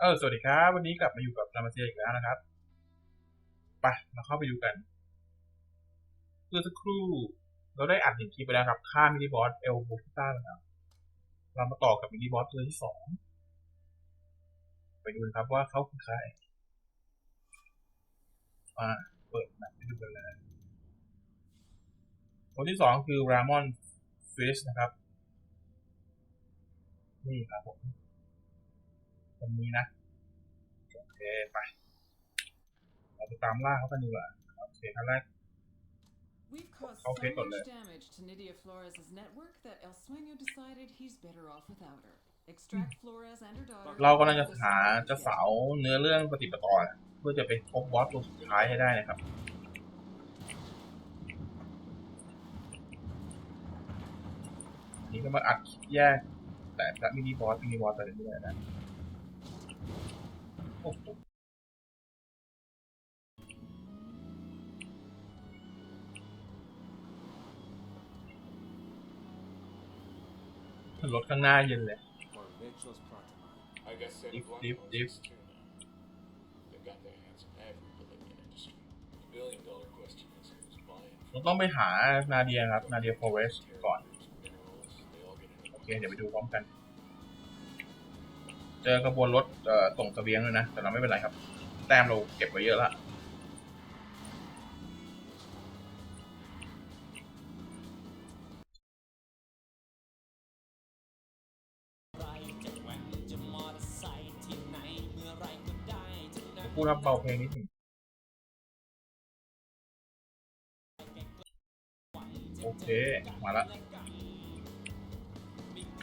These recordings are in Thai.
เออสวัสดีครับ วันนี้กลับมาอยู่กับนามาเซียอีกแล้วนะครับไปมาเข้าไปดูกันเมื่อสักครู่ เราได้อัดหนึ่งคลิปไปแล้วครับฆ่ามินิบอสเอลโบกิต้านะครับเรามาต่อกับมินิบอสตัวที่สองไปดูกันครับว่าเขาคือใครมาเปิดหนังไปดูกันเลยคนที่สองคือรามอนฟิชนะครับ นี่ครับผม ตรงนี้นะ โอเค ไป เราไปตามล่าเขากันดีกว่าโอเคขั้นแรก We've caused so Okay, got much that. damage to Nydia Flores' network that El Sueño decided he's better off without her. Extract Flores and her daughter. เรากำลังจะหาจะสาวเนื้อเรื่องปฏิปต่อนะเพื่อจะไปพบบอสตัวสุดท้ายให้ได้นะครับ นี่ก็มาอัดคลิปแยก แต่ละมินิบอสมินิบอสไปเรื่อยๆนะโอ้โห รถข้างหน้าเย็นเลย Por Vechos Protimai. I guess San Deep, Blanco deep, owns deep. this too now. They've got their hands on every Bolivian industry. The billion dollar question is who's buying เราต้องไปหานาเดียครับ นาเดียโฟเรสก่อน minerals. They all get into โอเค เดี๋ยวไปดูพร้อมกันเจอกระบวนรถเอ่อส่งเสบียงด้วยนะ แต่เราไม่เป็นไรครับ แต้มเราเก็บไว้เยอะละพูดรับเบาเพลงนิดหนึ่งโอเค มาละ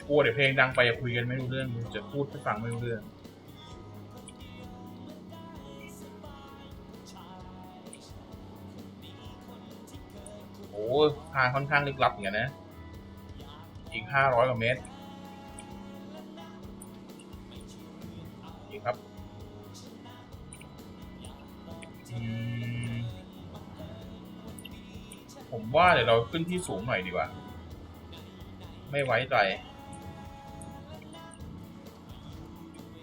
กลัวเดี๋ยวเพลงดังไปจะคุยกันไม่รู้เรื่องจะพูดให้ฟังไม่รู้เรื่องโอ้ทางค่อนข้างลึกลับอย่างนะ อีกห้าร้อยกว่าเมตรอีกครับผมว่าเดี๋ยวเราขึ้นที่สูงหน่อยดีกว่า ไม่ไว้ใจ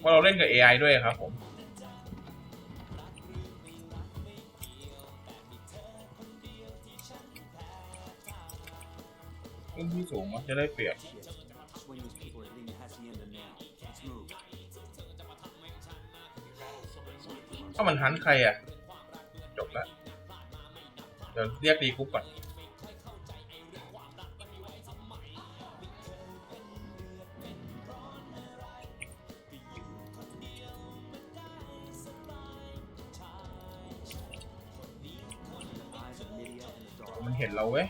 เพราะเราเล่นกับ AI ด้วยครับผม ขึ้นที่สูงมันจะได้เปรียบ ถ้ามันหันใครอะ จบละเดี๋ยวเรียกดีกรุ๊ปก่อน ห็นเราเว้ย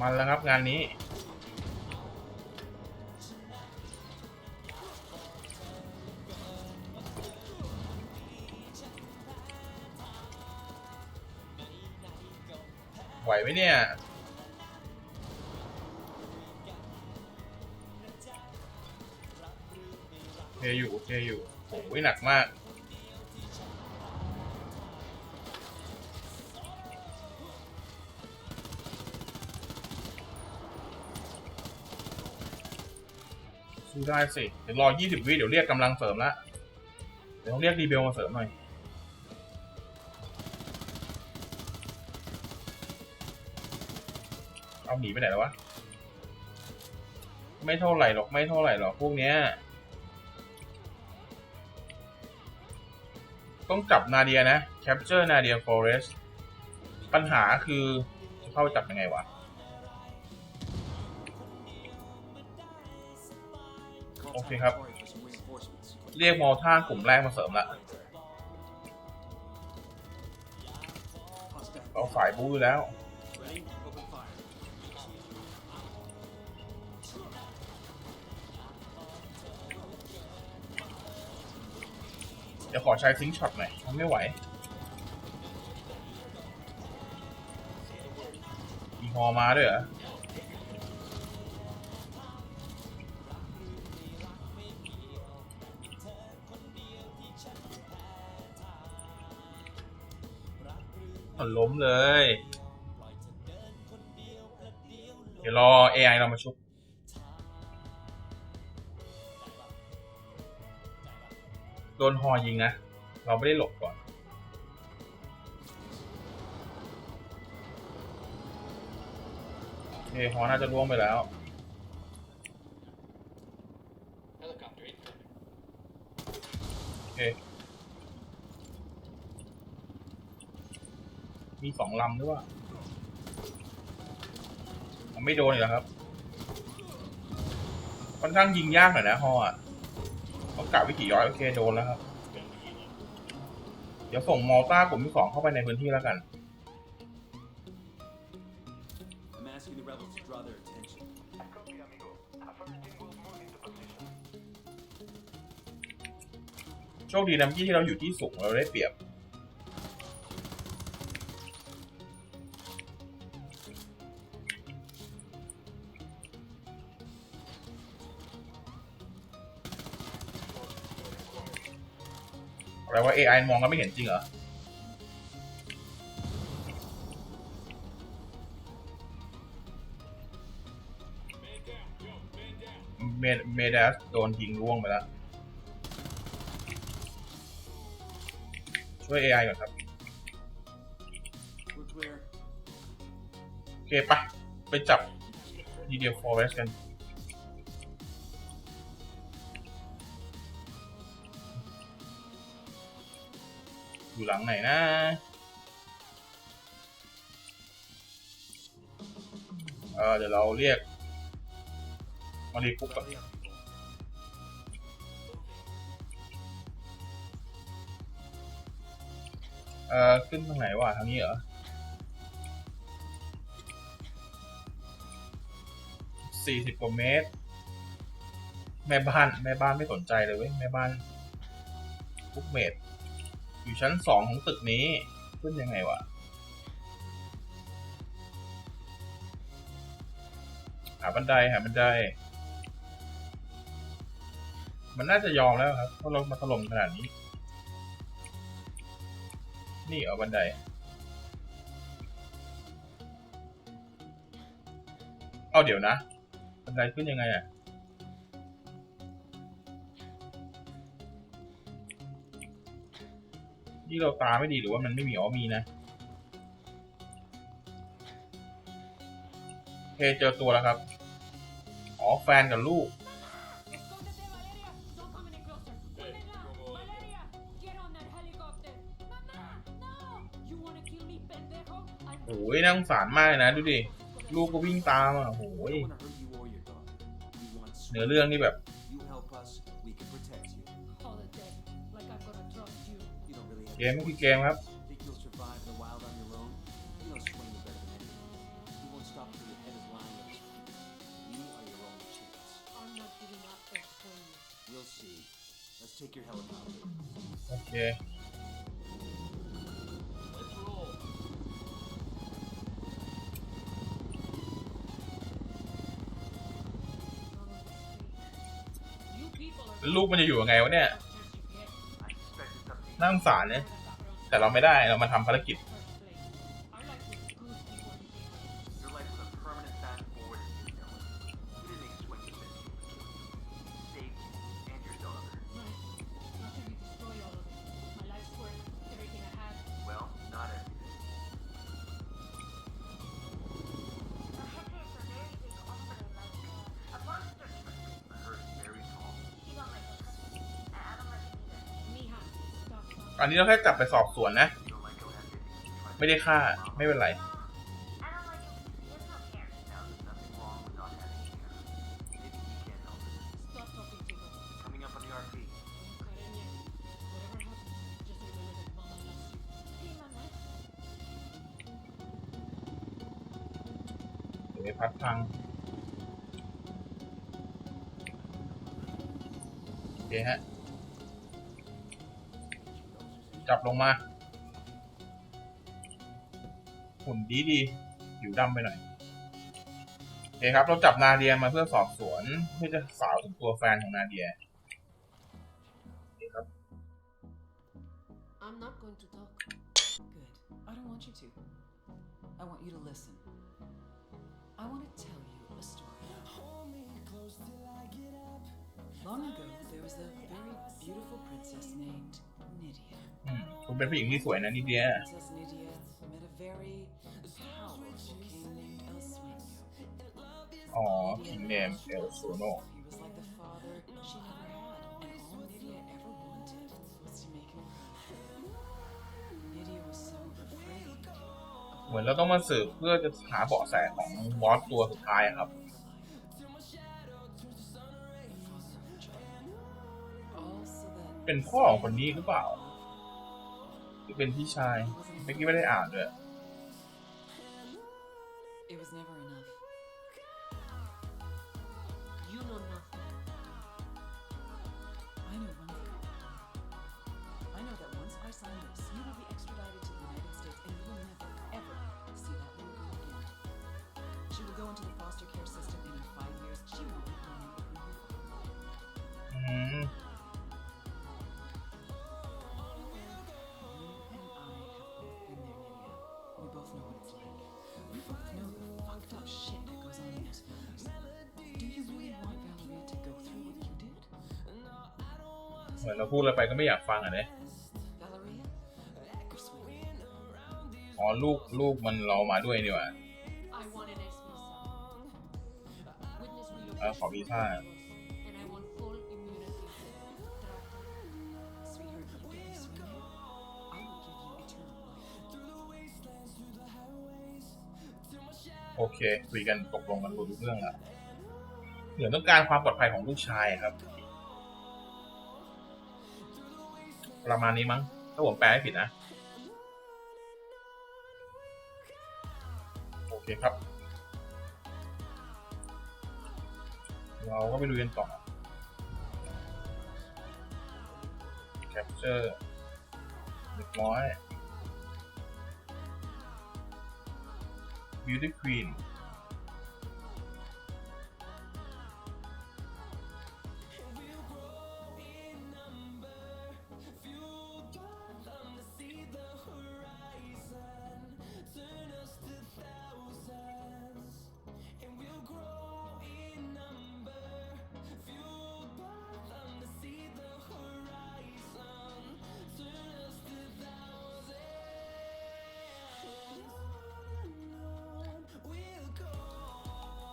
มันแล้วครับงานนี้ ไหวไหมเนี่ยโอเคอยู่โอเคอยู่โอ้ยหนักมาก สู้ได้สิ เดี๋ยวรอ 20 วิเดี๋ยวเรียกกำลังเสริมละ เดี๋ยวต้องเรียกรีเบลมาเสริมหน่อย เอาหนีไปไหนแล้ววะ ไม่เท่าไหร่หรอกไม่เท่าไหร่หรอกพวกเนี้ย ต้องจับนาเดียนะ capture นาเดีย forest ปัญหาคือจะเข้าจับยังไงวะ Call Okay, Tower ครับ เรียกมอท่ากลุ่มแรกมาเสริมละเอาฝ่ายบู๊อยู่แล้วเดี๋ยวขอใช้ซิงช็อตหน่อยมันไม่ไหวมีฮอมาด้วยเหรอ อนล้มเลย เดี๋ยวรอ AI เรามาชุบโดนหอยิงนะ เราไม่ได้หลบก่อนเอเคหอน่าจะล่วงไปแล้วเอเมีสองลำด้วยว่า มันไม่โดนอีกแล้วครับค่อนข้างยิงยากหน่อยนะฮออะเขากะวิถีย้อยโอเคโดนแล้วครับ เดี๋ยวส่งมอลต้ากลุ่มที่สองเข้าไปในพื้นที่แล้วกัน I'm asking the rebels to draw their attention. โชคดีนะเมื่อกี้ที่เราอยู่ที่สูงเราได้เปรียบ อะไรว่า AI มองก็ไม่เห็นจริงเหรอ เมเมดัสโดนยิงร่วงไปแล้ว ช่วย AI ก่อนครับ We're clear. โอเคปะไปจับดีเดียฟอร์เรสกัน อยู่หลังไหนนะเออเดี๋ยวเราเรียก มารีคุกก่อนเออขึ้นทางไหนวะทางนี้เหรอสี่สิบกว่าเมตร แม่บ้าน แม่บ้านไม่สนใจเลยเว้ย แม่บ้านทุกเมตร อยู่ชั้นสองของตึกนี้ขึ้นยังไงวะหาบันไดหาบันได มันน่าจะยอมแล้วครับเพราะเรามาถล่มขนาดนี้ นี่เอาบันไดเอาเดี๋ยวนะ บันไดขึ้นยังไงอะ นี่เราตาไม่ดีหรือว่ามันไม่มีอ๋อมีนะโอเคเจอตัวแล้วครับ อ๋อแฟนกับลูก Escóndete, Valeria. Don't come any closer. Hey, como- Valeria, get on that helicopter. Mamá, no. You wanna kill me, pendejo? I โอ้ยน่าสงสารมากเลยนะ ดูดิ ลูกก็วิ่งตามอะโอ้ We ย don't want to hurt you or your daughter. We want เนื้อ Swan. เรื่องนี่แบบ You don't really have เกมก็คือเกมครับ Think you'll survive in the wild on your own? You know Swain better than anyone. You won't stop till your head is lying at his feet. We are your only chance. I'm not giving up this for you. We'll see. Let's take your helicopter. โอเค Let's roll. You people are แล้วลูกมันจะอยู่ยังไงวะเนี่ย chance you get. น่าสงสารเนี่ยแต่เราไม่ได้เรามาทำภารกิจ อันนี้เราแค่จับไปสอบสวนนะ ไม่ได้ฆ่าไม่เป็นไร เดี๋ยวพัดพังโอเคฮะ จับลงมาหุ่นดีดีผิวดำไปหน่อยโอเคครับ เราจับนาเดียมาเพื่อสอบสวนเพื่อจะสาวถึงตัวแฟนของนาเดียโอเคครับ I'm not going to talk. Good. I don't want you to. I want you to listen. I want to tell you a story. Hold me close till I get up. Long ago, there was a very beautiful princess named Nydia. อืม คุณเป็นผู้หญิงไม่สวยนะนิดเดียอ๋อคิงเนมเอลซูโนเหมือนเราต้องมาสืบเพื่อจะหาเบาะแสของบอสตัวสุดท้ายครับ เป็นพ่อของคนนี้หรือเปล่าหรือเป็นพี่ชายเมื่อกี้ไม่ได้อ่านเลย เหมือนเราพูดอะไรไปก็ไม่อยากฟังอะเนี่ยอ๋อลูกลูกมันเรามาด้วยนี่หว่าเออขอวีซ่าโอเค คุยกันตกลงกันหมดทุกเรื่องล้วเหมือนต้องการความปลอดภัยของลูกชายครับ ประมาณนี้มั้ง ถ้าผมแปลให้ผิดนะ โอเคครับ เราก็ไปดูกันต่อ capture เรียบร้อย beauty queen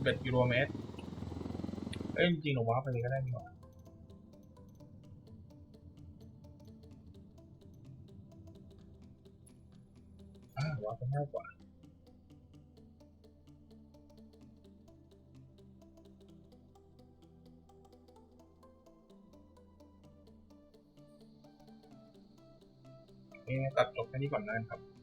11กิโลเมตร เอ้ยจริงๆหนูว่าไปเลยก็ได้ดีกว่าว่าจะง่ายกว่าเอ้ตัดจบแค่นี้ก่อนนะครับ